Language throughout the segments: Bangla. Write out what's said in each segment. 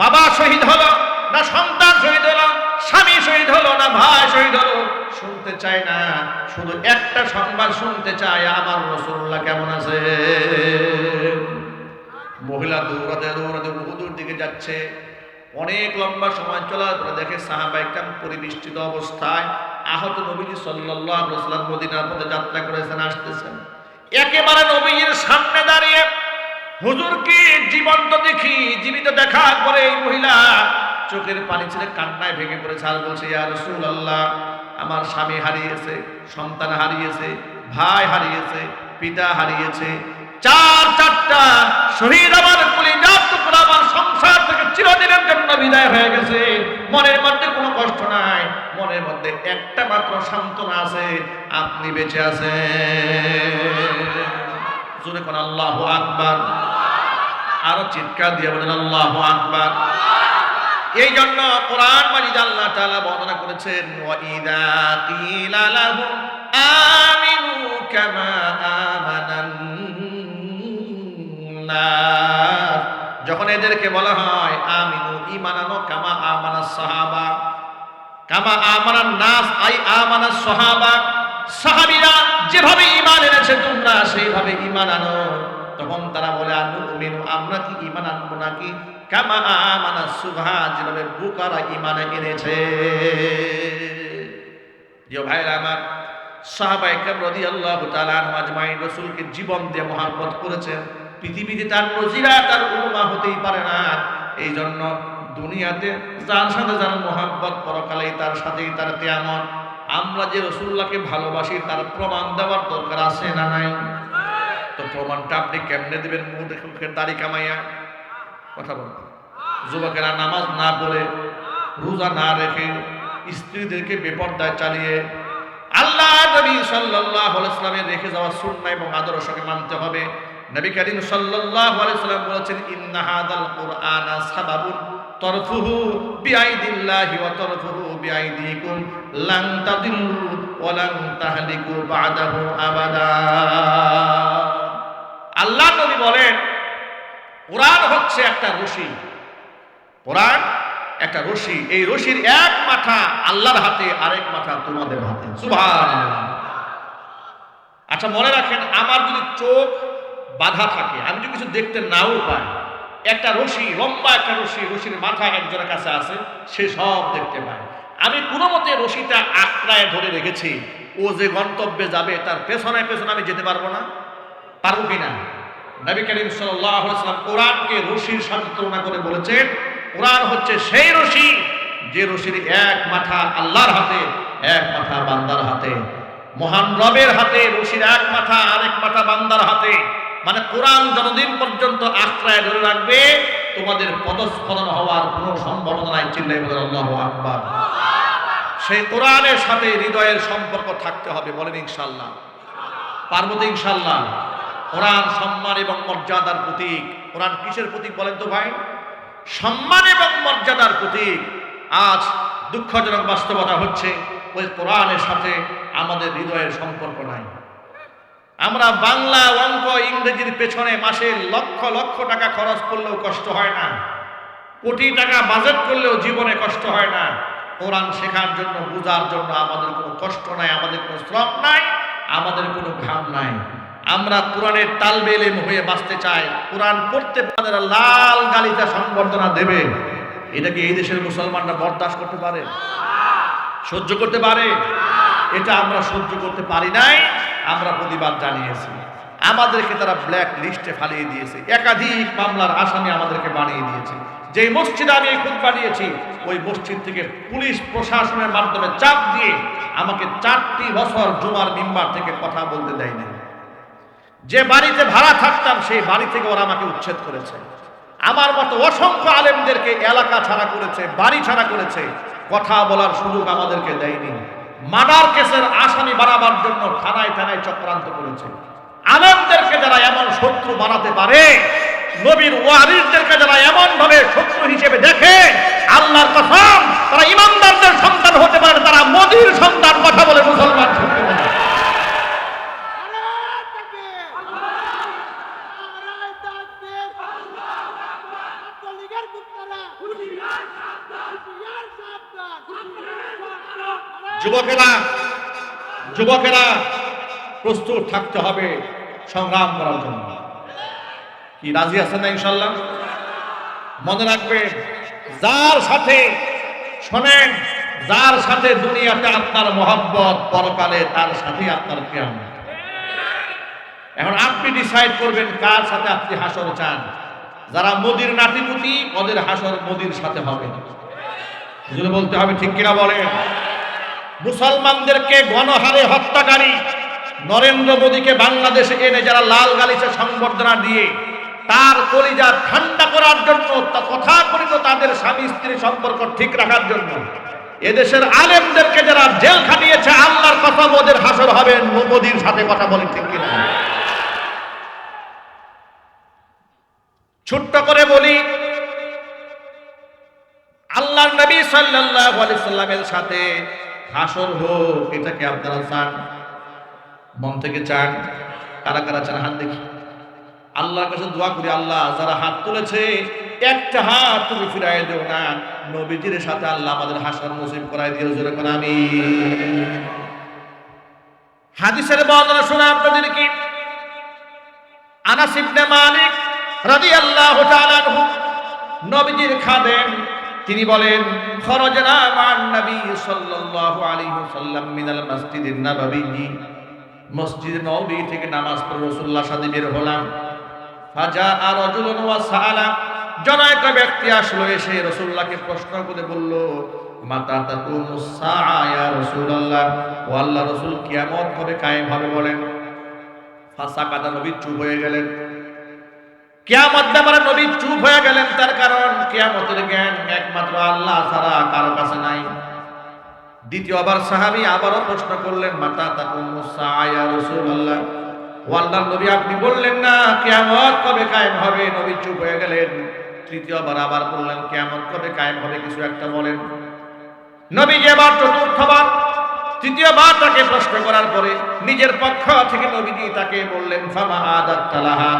বাবা শহীদ হলো, না সন্তান শহীদ হলো, স্বামী শহীদ হলো, না ভাই শহীদ হলো, শুনতে চায় না। শুধু একটা সংবাদ শুনতে চায়, আমার রসুল্লাহ কেমন আছে? মহিলা দৌড়াতে দৌড়াতে বহুদূর দিকে যাচ্ছে। অনেক লম্বা সময় চলার পরে দেখে সাহাবা একটা পরিবেষ্টিত অবস্থায় আহত নবীজি ওয়াসাল্লাম মদিনার পথে যাত্রা করেছেন, আসতেছেন। একেবারে নবীজির সামনে দাঁড়িয়ে হুজুরকে জীবন্ত দেখি, জীবিত দেখার পরে এই মহিলা চোখের পানি ছেড়ে কান্নায় ভেঙে পড়েছে। আর বলছে, ইয়া রাসূলুল্লাহ, আমার স্বামী হারিয়েছে, সন্তান হারিয়েছে, ভাই হারিয়েছে, পিতা হারিয়েছে। চার, চারটা শহীদ আমার টুকরা আমার সংসার থেকে চিরদিনের জন্য বিদায় হয়ে গেছে। মনের মধ্যে কোনো কষ্ট নাই, মনের মধ্যে একটা মাত্র সান্ত্বনা আছে, আপনি বেঁচে আছেন। জোরে কোন আল্লাহু আকবার। আরও চিৎকার দিয়ে বলেন, আল্লাহু আকবার। এই জন্য কোরআন মাজিদ আল্লাহ তাআলা বর্ণনা করেছেন, ওয়া কিলা আমিনু কামা আমানান যখন এদেরকে বলা হয়, আমিনু ঈমানানো কামা আমানাস সাহাবা। কামা আমানান নাস, আই আমানাস সাহাবা। সাহাবীরা যেভাবে ঈমান এনেছে, তোমরা সেইভাবে ঈমান আনো। তখন তারা বলে আনু মিনু আমরা কি ঈমান আনব নাকি? কামা আমানা সুভা যেভাবে বুকারা ঈমান এনেছে। যে ভাইরা আমার, সাহাবা একরাম তাআলা আনহু আজমাইন, রাসূলকে জীবন দিয়ে মহব্বত করেছেন। পৃথিবীতে তার নজিরা, তার উপমা হতেই পারে না। এই জন্য দুনিয়াতে যার সাথে যার মহাব্বত, পরকালেই তার সাথেই তার কেয়ামত। আমরা যে রসুল্লাহকে ভালোবাসি, তার প্রমাণ দেওয়ার দরকার আছে না নাই? প্রমাণটা আপনি কেমনে দেবেন? মুখের দাড়ি কামাইয়া কথা বলুন। যুবকেরা নামাজ না পড়ে, রোজা না রেখে স্ত্রীদেরকে বেপর্দায় চালিয়ে আল্লাহ নবী সাল্লাল্লাহু আলাইহি সাল্লামের রেখে যাওয়া সুন্নাহ এবং আদর্শকে মানতে হবে। নবী করিম সাল্লাল্লাহু আলাইহি সাল্লাম বলেছেন, ইন্না হাদাল কুরআনা সাবাবুন তরফুহু বিআইদিল্লাহি ওয়া তরফুহু বিআইদিকুম লান তাদিল্লু ওয়া লান তাহলিকু বাদাহু আবাদা। আল্লাহ নবী বলেন, কোরআন হচ্ছে একটা রশি। কোরআন একটা রশি। এই রশির এক মাথা আল্লাহর হাতে, আরেক মাথা তোমাদের হাতে। আচ্ছা মনে রাখেন, আমার যদি চোখ বাধা থাকে, আমি যদি কিছু দেখতে নাও পাই, একটা রশি, লম্বা একটা রশি, রশির মাথা একজনের কাছে আছে, সে সব দেখতে পায়। আমি কোনো মতে রশিটা আঁকড়ায় ধরে রেখেছি, ও যে গন্তব্যে যাবে, তার পেছনে পেছনে আমি যেতে পারব না। পারব কিনা? নবী করিম সাল্লাম কোরআনকে রশির সাথে তুলনা করে বলেছেন, কোরআন হচ্ছে সেই রশি যে রশির এক মাথা আল্লাহর হাতে, এক মাথা বান্দার হাতে। মহান রবের হাতে রশির এক মাথা আরেক মাথা বান্দার হাতে। মানে কোরআন যতদিন পর্যন্ত আশ্রয় ধরে রাখবে, তোমাদের পদস্খলন হওয়ার কোনো সম্ভাবনা নাই চিল্লাই বলেন আল্লাহু আকবার। সেই কোরআনের সাথে হৃদয়ের সম্পর্ক থাকতে হবে, বলেন ইনশাল্লাহ পার্বত ইনশাল্লাহ কোরআন সম্মান এবং মর্যাদার প্রতীক। কোরআন কিসের প্রতীক বলেন তো ভাই? সম্মান এবং মর্যাদার প্রতীক। আজ দুঃখজনক বাস্তবতা হচ্ছে, ওই কোরআনের সাথে আমাদের হৃদয়ের সম্পর্ক নাই। আমরা বাংলা অঙ্ক ইংরেজির পেছনে মাসে লক্ষ লক্ষ টাকা খরচ করলেও কষ্ট হয় না। কোটি টাকা বাজেট করলেও জীবনে কষ্ট হয় না। কোরআন শেখার জন্য, বোঝার জন্য আমাদের কোনো কষ্ট নাই, আমাদের কোনো শ্রম নাই, আমাদের কোনো ঘাম নাই। আমরা কোরআনের তালবেলেম হয়ে বাঁচতে চাই। কোরআন পড়তে আমাদের লাল গালিটা সংবর্ধনা দেবে। এটা কি এই দেশের মুসলমানরা বরদাস্ত করতে পারে? সহ্য করতে পারে? এটা আমরা সহ্য করতে পারি নাই, আমরা প্রতিবাদ জানিয়েছি। আমাদেরকে তারা ব্ল্যাক লিস্টে ফালিয়ে দিয়েছে। একাধিক মামলার আসামি আমাদেরকে বানিয়ে দিয়েছে। যে মসজিদে আমি এই খুব বানিয়েছি ওই মসজিদ থেকে পুলিশ প্রশাসনের মাধ্যমে চাপ দিয়ে আমাকে চারটি বছর জুমার মিম্বার থেকে কথা বলতে দেয়নি। যে বাড়িতে ভাড়া থাকতাম, সেই বাড়ি থেকে ওরা আমাকে উচ্ছেদ করেছে। আমার মতো অসংখ্য আলেমদেরকে এলাকা ছাড়া করেছে, বাড়ি ছাড়া করেছে, কথা বলার সুযোগ আমাদেরকে দেয়নি। মার্ডার কেসের আসামি বানাবার জন্য থানায় থানায় চক্রান্ত করেছে। আলেমদেরকে যারা এমন শত্রু বানাতে পারে, নবীর ওয়ারিসদেরকে যারা এমন ভাবে শত্রু হিসেবে দেখে, আল্লাহর কথা তারা ইমানদারদের সন্তান হতে পারে, তারা মোদির সন্তান, কথা বলে মুসলমান যুবকেরা যুবকেরা, প্রস্তুত থাকতে হবে সংগ্রাম করার জন্য। কি, রাজি আছেন না ইনশাল্লাহ? মনে রাখবেন, যার সাথে, শোনেন, যার সাথে দুনিয়াতে আপনার মহব্বত, পরকালে তার সাথে আপনার প্রেম। এখন আপনি ডিসাইড করবেন কার সাথে আপনি হাসর চান। যারা মোদির নাতিপুতি, ওদের হাসর মোদির সাথে হবে। বলতে হবে, ঠিক কিনা বলেন? মুসলমানদেরকে গণহারে হত্যাকারী নরেন্দ্র মোদীকে বাংলাদেশে এনে যারা লাল গালিচা সংবর্ধনা দিয়ে তার কলিজা ঠান্ডা করার জন্য, তা তথাকথিত তাদের স্বামী স্ত্রী সম্পর্ক ঠিক রাখার জন্য। এদেশের আলেমদেরকে যারা জেল খাটিয়েছে, আল্লাহর কথা ওদের হাসর হবে মোদীর সাথে কথা বলি ঠিক কিনা। ছোট্ট করে বলি আল্লাহ নবী আলাইহি সাল্লামের সাথে হাসর হোক এটাকে আপনারা চান মন থেকে চান, কারা কারা চান হাত দেখি। আল্লাহর কাছে দোয়া করি, আল্লাহ, যারা হাত তুলেছে, একটা হাত তুমি ফিরাই দেও না। নবীজির সাথে আল্লাহ আমাদের হাসর নসিব করাই দিয়ে জোরে করে আমি হাদিসের বর্ণনা শোনা আপনাদের কি আনাস মালিক রাদিয়াল্লাহু তাআলা নবীজির খাদেম তিনি বলেন, খরজনা মান নবী সাল্লাল্লাহু আলাইহি ওয়াসাল্লাম মিনাল মসজিদিন নববী মসজিদ নববী থেকে নামাজ পড়ে রাসূলুল্লাহর সাথে বের হলাম। ফাজা আর রাজুলুন ওয়া সাআলা। জনৈক ব্যক্তি আসলো, এসে রাসূলুল্লাহকে প্রশ্ন করে বলল, মাতা তাকুমুস সাআ ইয়া রাসূলুল্লাহ? ও আল্লাহ রাসূল কিয়ামত কবে কায়েম হবে বলেন। ফাসা কাদা নবী চুপ হয়ে গেলেন। কিয়ামত ব্যাপারে নবী চুপ হয়ে গেলেন তার কারণ কিয়ামতের জ্ঞান একমাত্র আল্লাহ ছাড়া কারও কাছে নাই। দ্বিতীয়বার সাহাবি আবারও প্রশ্ন করলেন, মাতা তাকুমুসা ইয়া রাসূলুল্লাহ? ও আল্লাহর নবী আপনি বললেন, না, কিয়ামত কবে কায়েম হবে? নবী চুপ হয়ে গেলেন। তৃতীয়বার আবার বললেন, কিয়ামত কবে কায়েম হবে? কিছু একটা বলেন। নবী এবার চতুর্থবার, তৃতীয়বার তাকে প্রশ্ন করার পরে নিজের পক্ষ থেকে নবীজি তাকে বললেন, ফামা আদাত তালাহা?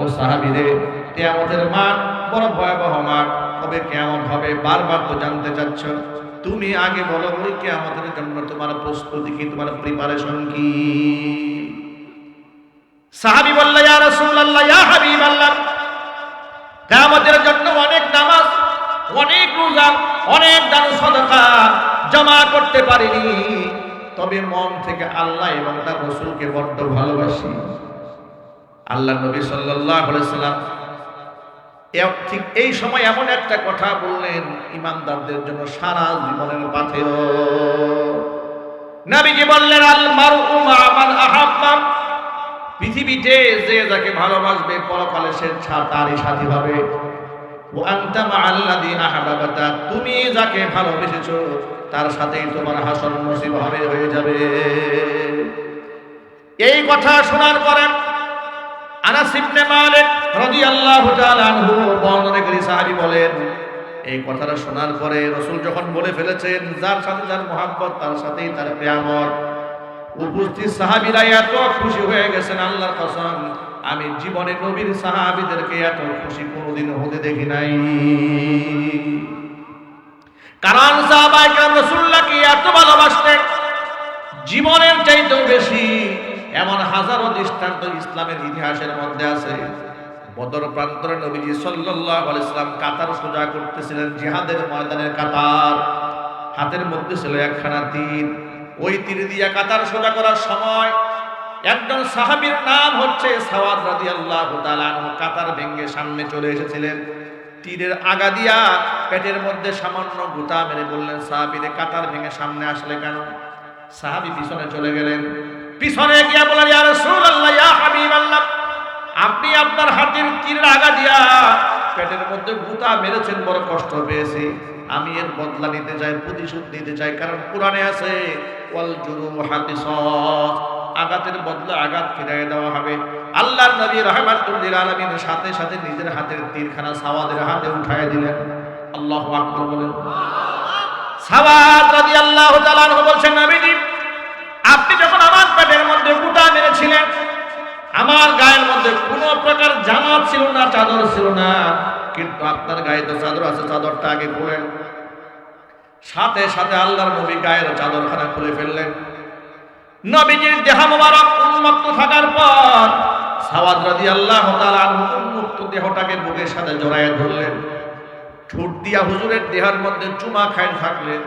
ও সাহাবিরে কেয়ামতের মাঠ বড় ভয়াবহ মাঠ কবে কেয়ামত হবে, বারবার তো জানতে চাচ্ছ। তুমি আগে বলো, ওই কেয়ামতের জন্য তোমার প্রস্তুতি কি, তোমার প্রিপারেশন কি? সাহাবি ইয়া রাসূলুল্লাহ, ইয়া কেয়ামতের জন্য অনেক নামাজ, অনেক রোজা, অনেক দান সদকা জমা করতে পারিনি। তবে মন থেকে আল্লাহ এবং তার রসুলকে বড্ড ভালোবাসি। আল্লাহ নবী সাল্লাল্লাহু আলাইহি সাল্লাম ঠিক এই সময় এমন একটা কথা বললেন ইমানদারদের জন্য সারা জীবনের পাথেয় নবীজি বললেন আল মারউ মা মান পৃথিবীতে যে যাকে ভালোবাসবে, পরকালে সে তারই সাথী হবে ও আনতা মাআল্লাযী আহাবাবাতা। তুমি যাকে ভালোবেসেছো, তার সাথেই তোমার হাসর নসিব হবে হয়ে যাবে। এই কথা শোনার পরে আনাস ইবনে মালিক রাদিয়াল্লাহু তাআলা আনহু বর্ণনাকারী সাহাবী বলেন, এই কথাটা শোনার পরে রসুল যখন বলে ফেলেছেন, যার সাথে যার মোহাব্বত, তার সাথেই তার প্রেমত উপস্থিত সাহাবীরা এত খুশি হয়ে গেছেন, আল্লাহর কসম, আমি জীবনে নবীর সাহাবীদেরকে এত খুশি কোনোদিন হতে দেখি নাই। কারণ সাহাবায়ে কেরাম রাসূলুল্লাহকে এত ভালোবাসতেন, জীবনের চাইতেও বেশি। এমন হাজারো দৃষ্টান্ত ইসলামের ইতিহাসের মধ্যে আছে। বদর প্রান্তরে নবীজি সাল্লাল্লাহু আলাইহি সাল্লাম কাতার সোজা করতেছিলেন জিহাদের ময়দানের কাতার। হাতের মধ্যে ছিল একখানা তীর। ওই তীর দিয়া কাতার সোজা করার সময় একজন সাহাবীর নাম হচ্ছে সাওয়াদ রাদিয়াল্লাহু তাআলা কাতার ভেঙ্গে সামনে চলে এসেছিলেন। তীরের আগা দিয়া পেটের মধ্যে সামান্য গুতা মেরে বললেন সাহাবীরে কাতার ভেঙে সামনে আসলে কেন? সাহাবী পিছনে চলে গেলেন। পিছনে গিয়া বলেন ইয়া রাসূলুল্লাহ, ইয়া হাবিবাল্লাহ, আপনি আপনার হাতের তীরের আগা দিয়া পেটের মধ্যে গুতা মেরেছেন, বড় কষ্ট পেয়েছি। আমি এর বদলা নিতে চাই, প্রতিশোধ নিতে চাই, কারণ কোরআনে আছে, ওয়াল জুরুহা কিসাস আঘাতের বদলে আঘাত ফিরাই দেওয়া হবে। আল্লাহর নবী রহমাতুল্লিল আলামিন সাথে সাথে নিজের হাতের তীরখানা সাওয়াদের হাতে উঠায় দিলেন। আল্লাহু আকবার বলেন। সাওয়াদ রাদিয়াল্লাহু তাআলা বলছেন, নবীজি, আপনি যখন আমার পেটের মধ্যে গুটা মেরেছিলেন। আমার গায়ের মধ্যে কোনো প্রকার জামা ছিল না, চাদর ছিল না। কিন্তু আপনার গায়ে তো চাদর আছে, চাদরটা আগে খুলেন। সাথে সাথে আল্লাহর নবী গায়ের চাদরখানা খুলে ফেললেন। নবীজির দেহ মোবারক উন্মুক্ত থাকার পর সাওয়াদ রাদিয়াল্লাহু তাআলা উন্মুক্ত দেহটাকে বুকের সাথে জড়ায় ধরলেন। ঠোঁট দিয়া হুজুরের দেহের মধ্যে চুমা খায় থাকলেন।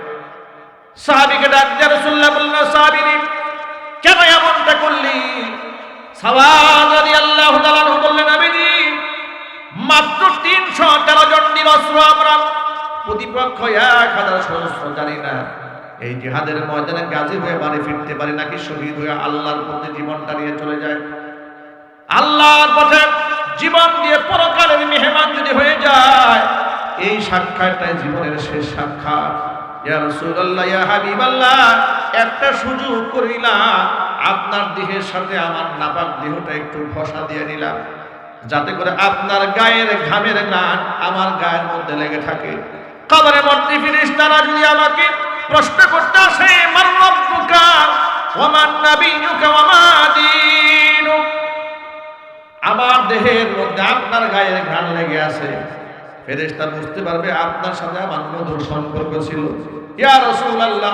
সাহাবীকে ডাক দিয়ে রাসূলুল্লাহ বললেন সাহাবীনি কেন এমনটা করলি? তাআলা বললেন নবীজি মাত্র তিনশো তেরো জন নিরস্ত্র আমরা। প্রতিপক্ষ এক হাজার সহস্র জানি না। এই জিহাদের ময়দানে গাজী হয়ে বাড়ি ফিরতে পারি নাকি? শহীদ হয়ে আল্লাহর পথে জীবনটা নিয়ে চলে যায়। আল্লাহর পথে জীবন দিয়ে পরকালের মেহমান যদি হয়ে যায়, এই সাক্ষাৎটাই জীবনের শেষ সাক্ষাৎ। একটা সুযোগ করিলাম আপনার দেহের সাথে আমার নাপাক দেহটা একটু ঘষা দিয়ে নিলাম, যাতে করে আপনার গায়ের ঘামের গান আমার গায়ের মধ্যে লেগে থাকে। কবরের মধ্যে ফিরিস্তারা যদি আমাকে প্রশ্ন করতে আসে, মান মান নাবিয়ুকা ওয়া আমার দেহের মধ্যে আপনার গায়ের ঘ্রাণ লেগে আছে। ফেরেশতা বুঝতে পারবে আপনার সাথে আমার মধুর সম্পর্ক ছিল। ইয়া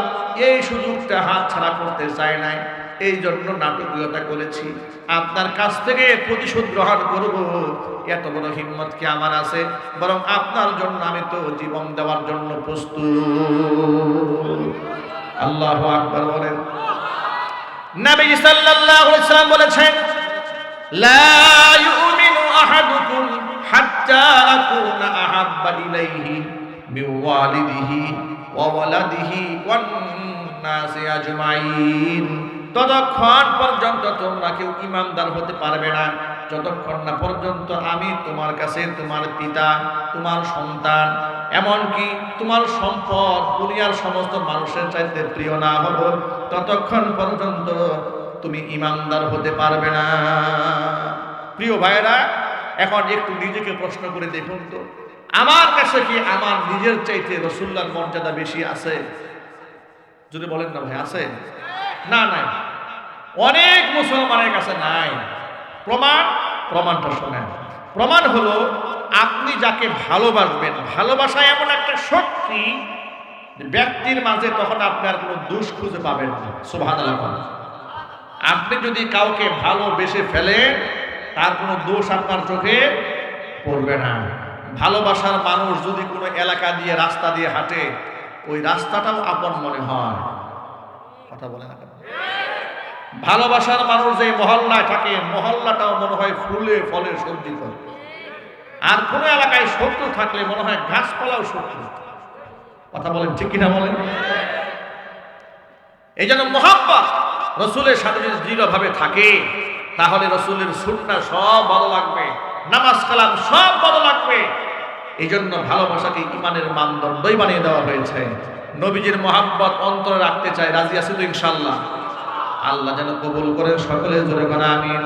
এই সুযোগটা হাত ছাড়া করতে চাই নাই। এই জন্য নাটকীয়তা করেছি। আপনার কাছ থেকে প্রতিশোধ গ্রহণ করব। এত বড় হিম্মত কি আমার আছে? বরং আপনার জন্য আমি তো জীবন দেওয়ার জন্য প্রস্তুত। আল্লাহ আকবার বলেন। নবী সাল্লাল্লাহু আলাইহি বলেছেন لا ততক্ষণ পর্যন্ত তোমরা কেউ ইমানদার হতে পারবে না। যতক্ষণ না পর্যন্ত আমি তোমার কাছে তোমার পিতা, তোমার সন্তান, এমনকি তোমার সম্পদ, দুনিয়ার সমস্ত মানুষের চাইতে প্রিয় না হব, ততক্ষণ পর্যন্ত তুমি ইমানদার হতে পারবে না। প্রিয় ভাইরা এখন একটু নিজেকে প্রশ্ন করে দেখুন তো, আমার কাছে কি আমার নিজের চাইতে রসুল্লার মর্যাদা বেশি আছে? যদি বলেন না ভাই, আছে? না, নাই। অনেক মুসলমানের কাছে নাই। প্রমাণ, প্রমাণটা শোনেন। প্রমাণ হলো, আপনি যাকে ভালোবাসবেন, ভালোবাসা এমন একটা শক্তি ব্যক্তির মাঝে তখন আপনার কোনো দোষ খুঁজে পাবেন না। সুভান আপনি যদি কাউকে ভালোবেসে ফেলেন তার কোনো দোষ আপনার চোখে পড়বে না। ভালোবাসার মানুষ যদি কোনো এলাকা দিয়ে, রাস্তা দিয়ে হাঁটে, ওই রাস্তাটাও আপন মনে হয়। কথা বলে না ভালোবাসার মানুষ যে মহল্লায় থাকে, মহল্লাটাও মনে হয় ফুলে ফলে সজ্জিত আর কোনো এলাকায় শত্রু থাকলে মনে হয় গাছপালাও শত্রু কথা বলেন ঠিক কিনা বলেন? এই জন্য মোহাম্মত রসুলের সাথে যদি দৃঢ়ভাবে থাকে তাহলে রসুলের সুন্না সব ভালো লাগবে, নামাজ কালাম সব ভালো লাগবে। এই জন্য ভালোবাসাকে ইমানের মানদণ্ডই বানিয়ে দেওয়া হয়েছে। নবীজির মোহাম্মত অন্তরে রাখতে চাই, রাজি আছি ইনশাল্লাহ আল্লাহ যেন কবুল করে সকলে জোরে করে আমিন।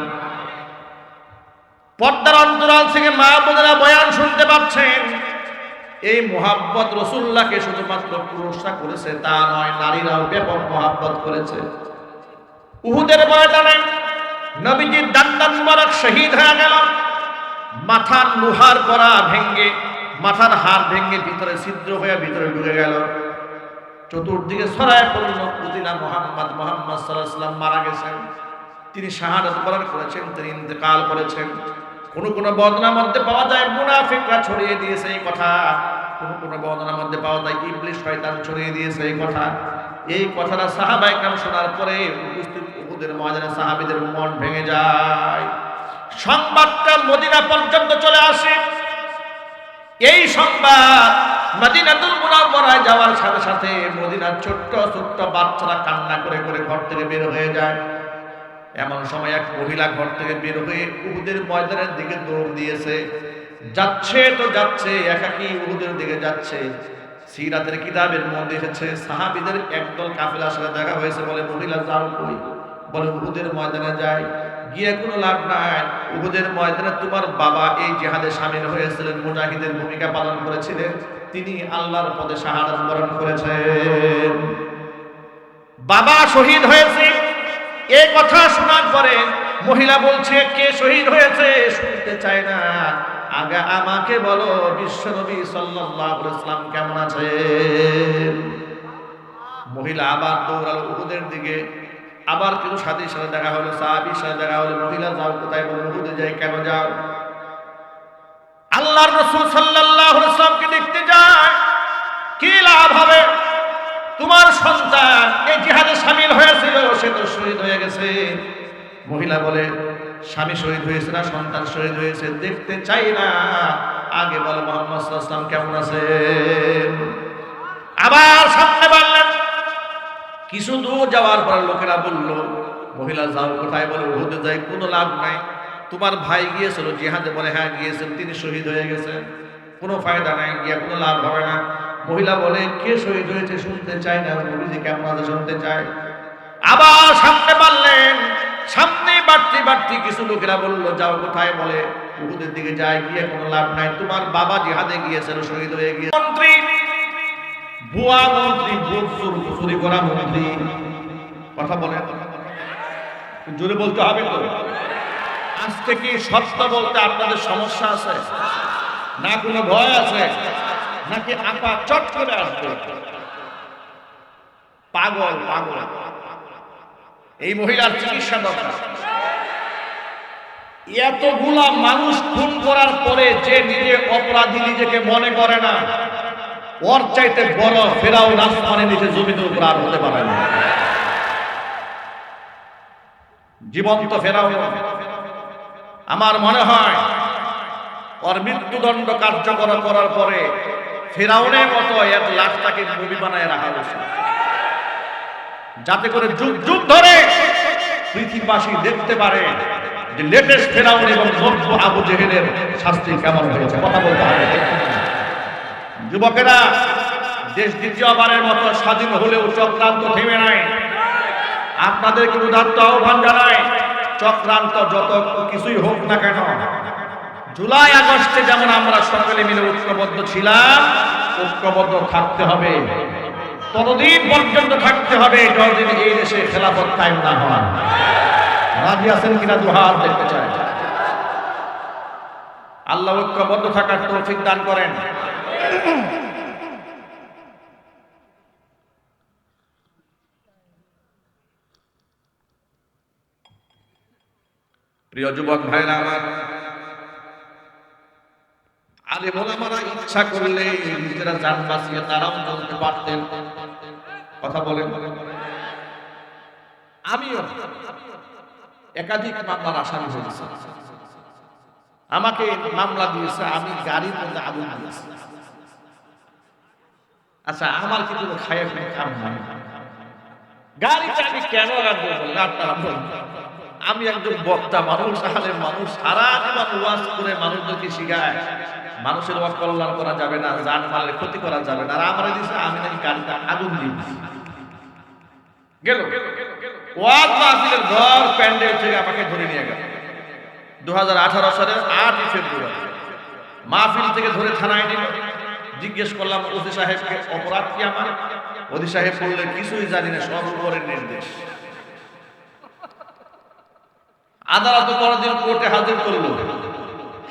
পর্দার অন্তরাল থেকে মা বোনেরা বয়ান শুনতে পাচ্ছেন। এই মোহাব্বত রসুল্লাহকে শুধুমাত্র পুরুষরা করেছে, তা নয়, নারীরাও ব্যাপক মোহাব্বত করেছে। উহুদের ময়দানে নবীজির দান্দান মুবারক শহীদ হয়ে গেল মাথার লোহার করা ভেঙ্গে মাথার হার ভেঙ্গে ভিতরে ছিদ্র হয়ে ভিতরে ঢুকে গেল। চতুর্দিকে ছড়ায় পড়ল পুদিনা মোহাম্মদ মোহাম্মদ সাল্লাহ মারা গেছেন। তিনি শাহাদত বরণ করেছেন, তিনি ইন্তেকাল করেছেন। কোন কোন বদনার মধ্যে পাওয়া যায় মুনাফিকরা ছড়িয়ে দিয়েছে এই কথা। কোন কোন বদনার মধ্যে পাওয়া যায় ইবলিশ শয়তান ছড়িয়ে দিয়েছে এই কথা। এই কথাটা সাহাবাই কাম শোনার পরে উপস্থিত উহুদের ময়দানে সাহাবীদের মন ভেঙে যায়। সংবাদটা মদিনা পর্যন্ত চলে আসে। এই সংবাদ মদিনাতুল মুনাওয়ারায় যাওয়ার সাথে সাথে মদিনার ছোট্ট ছোট্ট বাচ্চারা কান্না করে করে ঘর থেকে বের হয়ে যায়। এমন সময় এক মহিলা ঘর থেকে বের হয়ে উহুদের ময়দানের দিকে দৌড় দিয়েছে। যাচ্ছে তো যাচ্ছে, একাকি উহুদের দিকে যাচ্ছে। সিরাতের কিতাবের মধ্যে এসেছে, সাহাবিদের একদল কাফেলার সাথে দেখা হয়েছে বলে মহিলা যাও কই? বলে উহুদের ময়দানে যায়। গিয়ে কোনো লাভ নাই। উহুদের ময়দানে তোমার বাবা এই জেহাদে সামিল হয়েছিলেন, মুজাহিদের ভূমিকা পালন করেছিলেন। তিনি আল্লাহর পদে শাহাদাত বরণ করেছেন। বাবা শহীদ হয়েছে। এই কথা শোনার পরে মহিলা বলছে, কে শহীদ হয়েছে? শুনতে চায় না। আগে আমাকে বলো বিশ্বনবী সাল্লাল্লাহু আলাইহি সাল্লাম কেমন আছে মহিলা আবার দৌড়ালো উহুদের দিকে। আবার কেউ সাথীর সাথে দেখা হলো? সাহাবির সাথে দেখা হলো? মহিলা যাও, কোথায় বলো? যাই, কেন যাও? আল্লাহর রাসূল সাল্লামকে দেখতে যায়। কি লাভ হবে? তোমার সন্তান এই জিহাদে শামিল হয়েছিল, সে তো শহীদ হয়ে গেছে। মহিলা বলে, স্বামী শহীদ হয়েছে না, সন্তান শহীদ হয়েছে, দেখতে চাই না। আগে বলে, মোহাম্মদ কেমন আছেন? আবার সামনে বললেন কিছু দূর যাওয়ার পর লোকেরা বলল, মহিলা যাও, কোথায় বলে উহুদে যাই, কোনো লাভ নাই। তোমার ভাই গিয়েছিল, জিহাদে বলে হ্যাঁ গিয়েছেন, তিনি শহীদ হয়ে গেছেন। কোনো ফায়দা নাই, গিয়ে কোনো লাভ হবে না। মহিলা বলে, কে শহীদ হয়েছে শুনতে চায় না, নবীজি কেমন আছে শুনতে চায়? আবার সামনে পারলেন, সামনে বাড়তি বাড়তি কিছু লোকেরা বলল, যাও কোথায় বলে, উহুদের দিকে যায় গিয়ে কোনো লাভ নাই। তোমার বাবা জিহাদে গিয়েছিল, শহীদ হয়ে গিয়ে মন্ত্রী ভুয়া মন্ত্রী, ভোট চুর- করা মন্ত্রী। কথা বলে। জোরে বলতে হবে তো। আজকে কি সত্য বলতে আপনাদের সমস্যা আছে, না কোনো ভয় আছে, নাকি আপা চট করে আসবে। পাগল পাগল। এই মহিলার চিকিৎসা দরকার। এতগুলা মানুষ খুন করার পরে যে নিজে অপরাধী নিজেকে মনে করে না ওর চাইতে বড় ফেরাও আসমানে নিচে জমিতে উপর আর হতে পারে না। জীবন্ত ফেরাও আমার মনে হয় ওর মৃত্যুদণ্ড কার্যকর করার পরে ফেরাউনের মতো এক লাশটাকে নবী বানায় রাখা হয়েছে। যাতে করে যুগ যুগ ধরে পৃথিবীবাসী দেখতে পারে যে লেটেস্ট ফেরাউন এবং আবু জেহেলের শাস্তি কেমন হয়েছে। কথা বলতে হবে। যুবকেরা, দেশ দ্বিতীয়বারের মতো স্বাধীন হলেও চক্রান্ত থেমে নাই। আপনাদেরকে উদাত্ত আহ্বান জানাই? চক্রান্ত যত কিছুই হোক না কেন, জুলাই, আগস্টে যেমন আমরা সকলে মিলে ঐক্যবদ্ধ ছিলাম, ঐক্যবদ্ধ থাকতে হবে। ততদিন পর্যন্ত থাকতে হবে যতদিন এই দেশে খেলাফত কায়েম না হয় রাজি আছেন কিনা দুহাত দেখতে চাই। আল্লাহ ঐক্যবদ্ধ থাকার তৌফিক দান করেন। প্রিয় যুবক ভাইরা আমার আরে মোলামারা ইচ্ছা করলে নিজেরা যান বাঁচিয়ে তারাও চলতে পারতেন। কথা বলেন। আমিও একাধিক মামলার আসামি হয়েছে। আমাকে মামলা দিয়েছে, আমি গাড়ির মধ্যে আগুন দিয়েছি। আচ্ছা আমার কি কোনো খায় কাম নাই? গাড়িটা আমি কেন রাখব আপনারা আমি একজন বক্তা মানুষ আহলে মানুষ সারা জীবন ওয়াজ করে মানুষদেরকে শিখায়। মানুষের অকল্যাণ করা যাবে না জান মালের ক্ষতি করা যাবে না। আর আমরা দিছে আমি নাকি গাড়িটা আগুন দিয়ে দিছি। গেল? ওয়াজ মাহফিলের ঘর প্যান্ডেল থেকে আমাকে ধরে নিয়ে গেল। দু হাজার আঠারো সালের আটই ফেব্রুয়ারি। মাহফিল থেকে ধরে থানায় নিল। জিজ্ঞেস করলাম, ওসি সাহেবকে অপরাধ কি আমার? ওসি সাহেব বললে, কিছুই জানি না, সব উপরের নির্দেশ। আদালত পরদিন কোর্টে হাজির করল।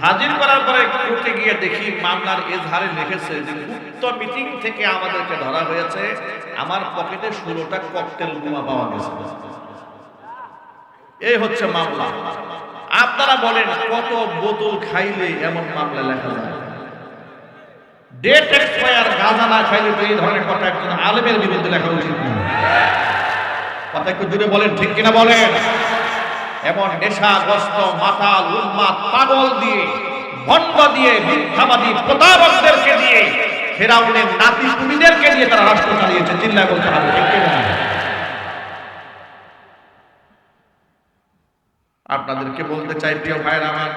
হাজির করার পরে কোর্টে গিয়ে দেখি মামলার এজহারে লিখেছে যে উক্ত মিটিং থেকে আমাদেরকে ধরা হয়েছে। আমার পকেটে ষোলোটা ককটেল বোমা পাওয়া গেছে। এই হচ্ছে মামলা। আপনারা বলেন, কত বোতল খাইলে এমন মামলা লেখা যায়? ডেট এক্সপায়ার গাঁজা না খাইলে তো এই ধরনের কথা একজন আলেমের বিরুদ্ধে লেখা উচিত কথা একটু বলেন, ঠিক কিনা বলেন? এমন নেশাগ্রস্ত মাথা উন্মাদ পাগল দিয়ে, ভণ্ড দিয়ে, মিথ্যাবাদী প্রতারকদেরকে দিয়ে, ফেরাউনের নাতি কুমিদেরকে দিয়ে তারা রাষ্ট্র চালিয়েছে, চিল্লায় হবে, ঠিক কিনা? আপনাদেরকে বলতে চাই, প্রিয় ভাইয়ের আমার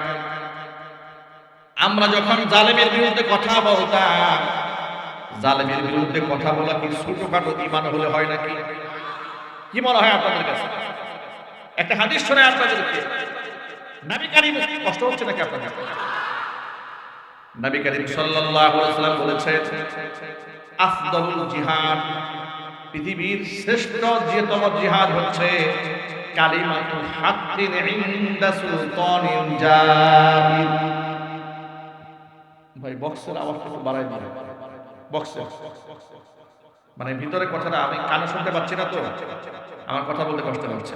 আমরা যখন জালেমের বিরুদ্ধে কথা বলতাম, জালেমের বিরুদ্ধে কথা বলা কি ছোটখাটো ইমান হলে হয় নাকি? কি মনে হয় আপনাদের কাছে? একটা হাদিস শোনায় আপনাদেরকে। নবী কারীম কষ্ট হচ্ছে নাকি আপনাদের? নবী করিম সাল্লাল্লাহু আলাইহি ওয়াসাল্লাম বলেছেন, আফদালুল জিহাদ পৃথিবীর শ্রেষ্ঠ জিয়তম জিহাদ হচ্ছে কালিমাতু হাক্কিন ইনদা সুলতানিন জাহির ভাই, বক্সের আওয়াজটা বাড়াই দিন। বক্সের মানে ভিতরে কথাটা আমি কানে শুনতে পাচ্ছি না তো। আমার কথা বলতে কষ্ট হচ্ছে।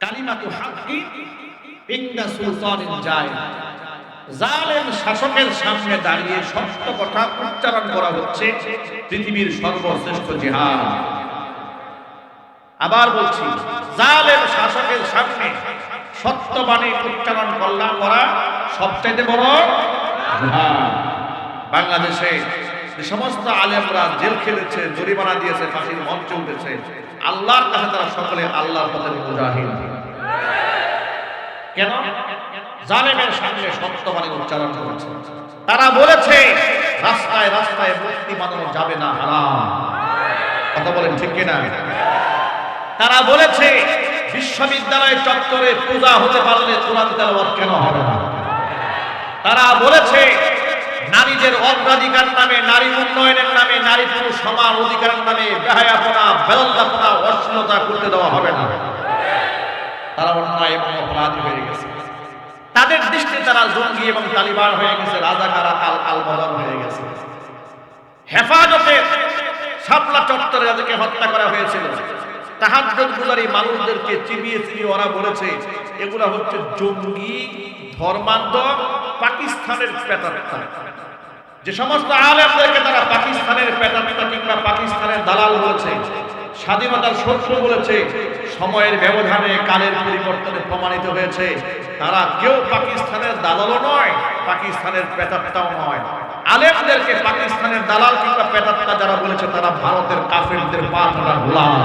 কালিমাতু হাক্কিন ইনদা সুলতানিন জাহির জালেম শাসকের সামনে দাঁড়িয়ে সত্য কথা উচ্চারণ করা হচ্ছে পৃথিবীর সর্বশ্রেষ্ঠ জিহাদ। আবার বলছি, জালেম শাসকের সামনে সত্যবাণী উচ্চারণ কল্যাণ করা সবচাইতে বড় বাংলাদেশে যে সমস্ত আলেমরা জেল খেলেছে, জরিমানা দিয়েছে, ফাঁসির মঞ্চে উঠেছে, আল্লাহর কাছে তারা সকলে আল্লাহর পথের মুজাহিদ। কেন? জালেমের সামনে সত্যবাণী উচ্চারণ করেছে। তারা বলেছে, রাস্তায় রাস্তায় মূর্তি বানানো যাবে না, হারাম। কথা বলেন ঠিক কিনা? তারা বলেছে, বিশ্ববিদ্যালয় চত্বরে পূজা হতে পারলে কোরআন তেলাওয়াত কেন হবে না? তারা বলেছে, নারীদের অগ্রাধিকার নামে, নারী উন্নয়নের নামে, নারী পুরুষ সমান অধিকারের নামে বেহায়াপনা বেদল্লাপনা অশ্লীলতা করতে দেওয়া হবে না। তারা অন্যায় এবং অপরাধী হয়ে গেছে। তাদের দৃষ্টিতে তারা জঙ্গি এবং তালিবান হয়ে গেছে, রাজাকারা আল আল বদল হয়ে গেছে। হেফাজতে শাপলা চত্বরে যাদেরকে হত্যা করা হয়েছিল তাহাজ্জুদ মানুষদেরকে চিবিয়ে চিবিয়ে ওরা বলেছে, এগুলা হচ্ছে জঙ্গি ধর্মান্ধ পাকিস্তানের পেতাত্তা যে সমস্ত আলেমদেরকে তারা পাকিস্তানের পেতাত্তা কিংবা পাকিস্তানের দালাল বলেছে, স্বাধীনতার শত্রু বলেছে, সময়ের ব্যবধানে কালের পরিবর্তনে প্রমাণিত হয়েছে, তারা কেউ পাকিস্তানের দালালও নয়, পাকিস্তানের পেতাত্তাও নয়। আলেমদেরকে পাকিস্তানের দালাল কিংবা পেতাত্তা যারা বলেছে তারা ভারতের কাফেরদের পা ধরা গোলাম।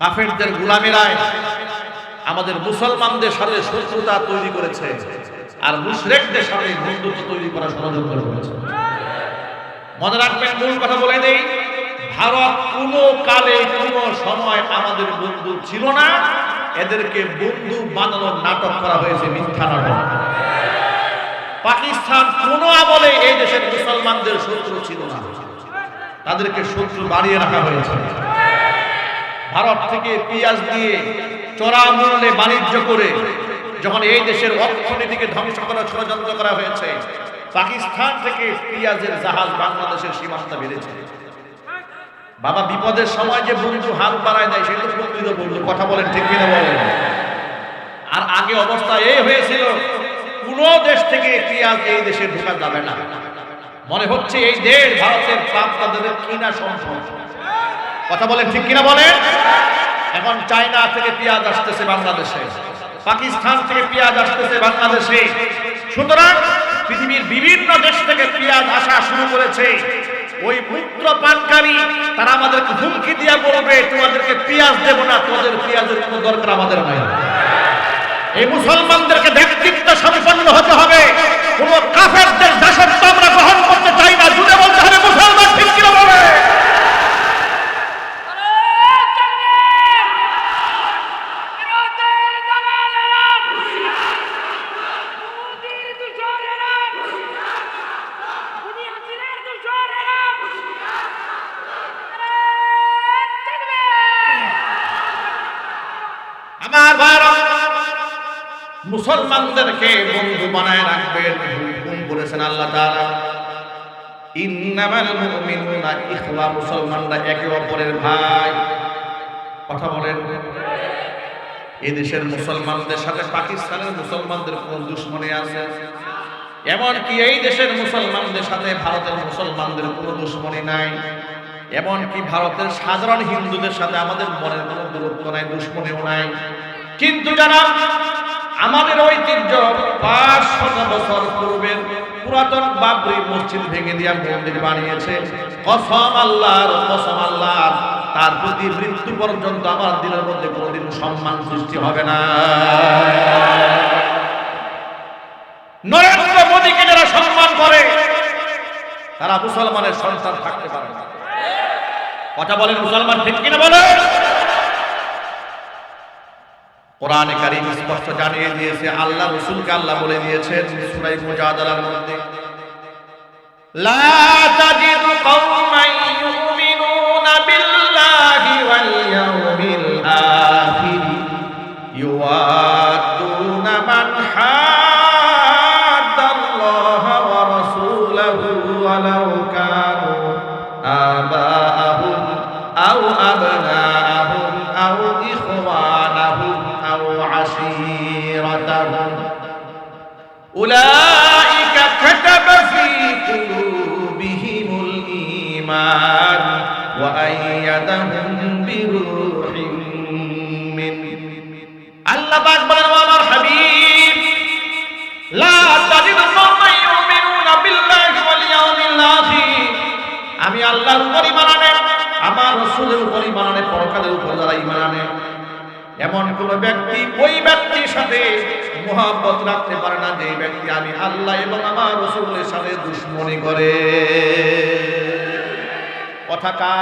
কাফেরদের গোলামেরায় আমাদের মুসলমানদের সাথে শত্রুতা তৈরি করেছে আর মুশরেকদের সাথে বন্ধুত্ব তৈরি করা ষড়যন্ত্র করেছে। মনে রাখবেন, মূল কথা বলে দেই, ভারত কোনো কালে কোনো সময় আমাদের বন্ধু ছিল না। এদেরকে বন্ধু বানানোর নাটক করা হয়েছে মিথ্যা নাটক। পাকিস্তান কোনো আমলে এই দেশের মুসলমানদের শত্রু ছিল না। তাদেরকে শত্রু বাড়িয়ে রাখা হয়েছে। ভারত থেকে পিয়াজ দিয়ে চড়া মূল্যে বাণিজ্য করে যখন এই দেশের অর্থনীতিকে ধ্বংস করার ষড়যন্ত্র করা হয়েছে, পাকিস্তান থেকে পিয়াজের জাহাজ বাংলাদেশের সীমান্ত বেড়েছে। বাবা, বিপদের সময় যে বন্ধু হাত বাড়ায় দেয়, সে তো প্রকৃত বন্ধু। কথা বলেন ঠিক কিনা বলেন? আর আগে অবস্থা এই হয়েছিল কোন দেশ থেকে পেঁয়াজ এই দেশে ঢোকা যাবে না। মনে হচ্ছে এই দেশ ভারতের পাপ তাদের কিনা সম্ভব। কথা বলেন ঠিক কিনা বলেন? এখন চায়না থেকে পেঁয়াজ আসতেছে বাংলাদেশে। পাকিস্তান থেকে পেঁয়াজ আসতেছে বাংলাদেশে। সুতরাং পৃথিবীর বিভিন্ন দেশ থেকে পেঁয়াজ আসা শুরু করেছে। ওই পুত্র পানকারী, তারা আমাদেরকে হুমকি দিয়া বলবে, তোমাদেরকে পেঁয়াজ দেব না, তোমাদের পেঁয়াজের কোনো দরকার আমাদের নাই। এই মুসলমানদেরকে ব্যক্তিত্ব সম্পন্ন হতে হবে। কোন কাফেরদের দাসত্ব আমরা গ্রহণ করতে চাই না। জুড়ে বলতে হবে মুসলমান ঠিক কিনা বলে আমার ভাইরা মুসলমানদেরকে বন্ধু বানায় রাখবেন। হুকুম করেছেন আল্লাহ তাআলা। ইন্নামাল মুমিনুনা ইখওয়া, মুসলমানরা একে অপরের ভাই। কথা বলেন। এই দেশের মুসলমানদের সাথে পাকিস্তানের মুসলমানদের কোন দুশ্মনী আছে? এমনকি এই দেশের মুসলমানদের সাথে ভারতের মুসলমানদের কোনো দুশ্মনী নাই। এমনকি ভারতের সাধারণ হিন্দুদের সাথে আমাদের মনের কোনো দূরত্ব নাই, দুশ্মনীও নাই। কিন্তু যারা আমাদের ঐতিহ্য পাঁচ শত বছর পূর্বের পুরাতন বাবরি মসজিদ ভেঙে দিয়া মন্দির বানিয়েছে। কসম আল্লাহর কসম আল্লাহর। তার প্রতি মৃত্যু পর্যন্ত আমার দিনের মধ্যে কোনোদিন সম্মান সৃষ্টি হবে না। নরেন্দ্র মোদীকে যারা সম্মান করে, তারা মুসলমানের সন্তান থাকতে পারে না। কথা বলেন মুসলমান ঠিক কিনা বলে কোরআন কারিম স্পষ্ট জানিয়ে দিয়েছে, আল্লাহ রসুলকে আল্লাহ বলে দিয়েছে সুরাই মুজাদালার মধ্যে। লা তাজিদু কওমান بروح من আল্লাহ পাক বলেন ও আমার হাবিব লা তাজিদু কওমান ইউমিনুনা বিল্লাহি ওয়াল ইয়াউমিল আখির আমি আল্লাহর উপর ঈমান আনে আমার রাসূলের উপর ঈমান আনে পরকালের উপর যারা ঈমান আনে এমন কোন ব্যক্তি ওই ব্যক্তির সাথে মোহাব্বত রাখতে পারে না যে ব্যক্তি আমি আল্লাহ এবং আমার রসুলের সাথে দুশ্মনী করে কথা কা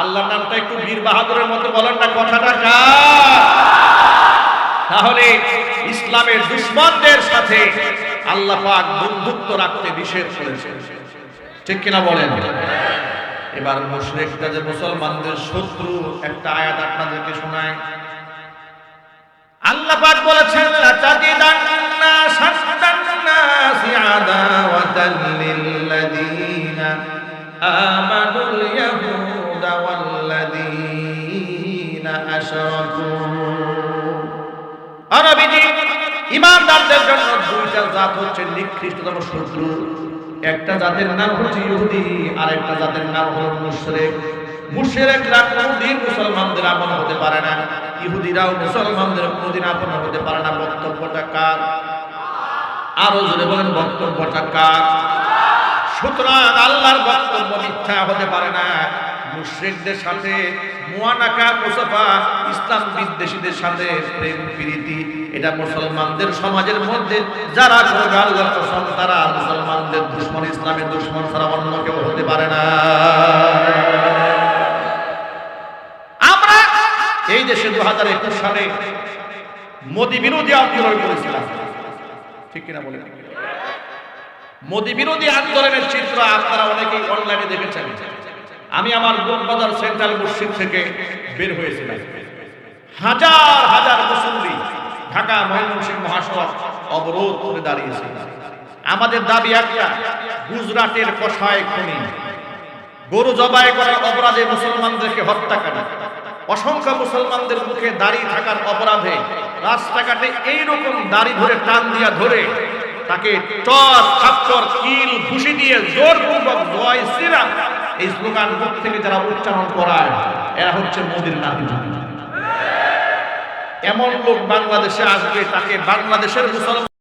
আল্লাহর নামটা একটু বীর বাহাদুরের মতো বলেন না, কথাটা তাহলে ইসলামের দুশ্মনদের সাথে আল্লাহ পাক বন্ধুত্ব রাখতে নিষেধ করেছে ঠিক কিনা বলেন? এবার মুশরিকরা যে মুসলমানদের শত্রু, একটা আয়াত আপনাদেরকে শোনায় আল্লাহ পাক বলেছেন লাতাজিদান্না শাদ্দান্নাসি জাত হচ্ছে নিকৃষ্টতম শত্রু। একটা জাতের নাম হচ্ছে ইহুদি আর একটা জাতের নাম হলো মুশরিক। মুসলমানদের আপন হতে পারে না। ইহুদিরাও মুসলমানদের কোনদিন আপন হতে পারে না। বক্তব্যটা কার? আরও জোরে বলেন, বক্তব্যটা কার? সুতরাং আল্লাহর বক্তব্য মিথ্যা হতে পারে না। মুশরিকদের সাথে মুয়ানাকা মুসাফা, ইসলাম বিদ্বেষীদের সাথে প্রেম, প্রীতি, এটা মুসলমানদের সমাজের মধ্যে, যারা করবে আল্লাহর কসম তারা মুসলমানদের দুশ্মন, ইসলামের দুশ্মন ছাড়া অন্য কেউ হতে পারে না। আমরা এই দেশে দু হাজার একুশ সালে মোদী বিরোধী আন্দোলন করেছিলাম। ঠিক কিনা বলে মোদী বিরোধী আন্দোলনের চিত্র আপনারা অনেকেই অনলাইনে দেখেছেন। আমি আমার গোলবাজার সেন্ট্রাল মসজিদ থেকে বের হয়েছিলাম। হাজার হাজার মুসল্লি ঢাকা ময়মনসিংহ মহাসড়ক অবরোধ করে দাঁড়িয়েছে। আমাদের দাবি একটা, গুজরাটের কষায় খনি। গরু জবাই করার অপরাধে মুসলমানদেরকে হত্যা করা। অসংখ্য মুসলমানদের মুখে দাঁড়িয়ে থাকার অপরাধে রাস্তাঘাটে এইরকম দাড়ি ধরে টান দিয়া ধরে তাকে চর থাপ্পর কিল, ঘুষি দিয়ে জোরপূর্বক জয় শ্রীরাম। এই স্লোগান মুখ থেকে যারা উচ্চারণ করায়, এরা হচ্ছে মোদির নাতি। এমন লোক বাংলাদেশে আসবে, তাকে বাংলাদেশের মুসলমান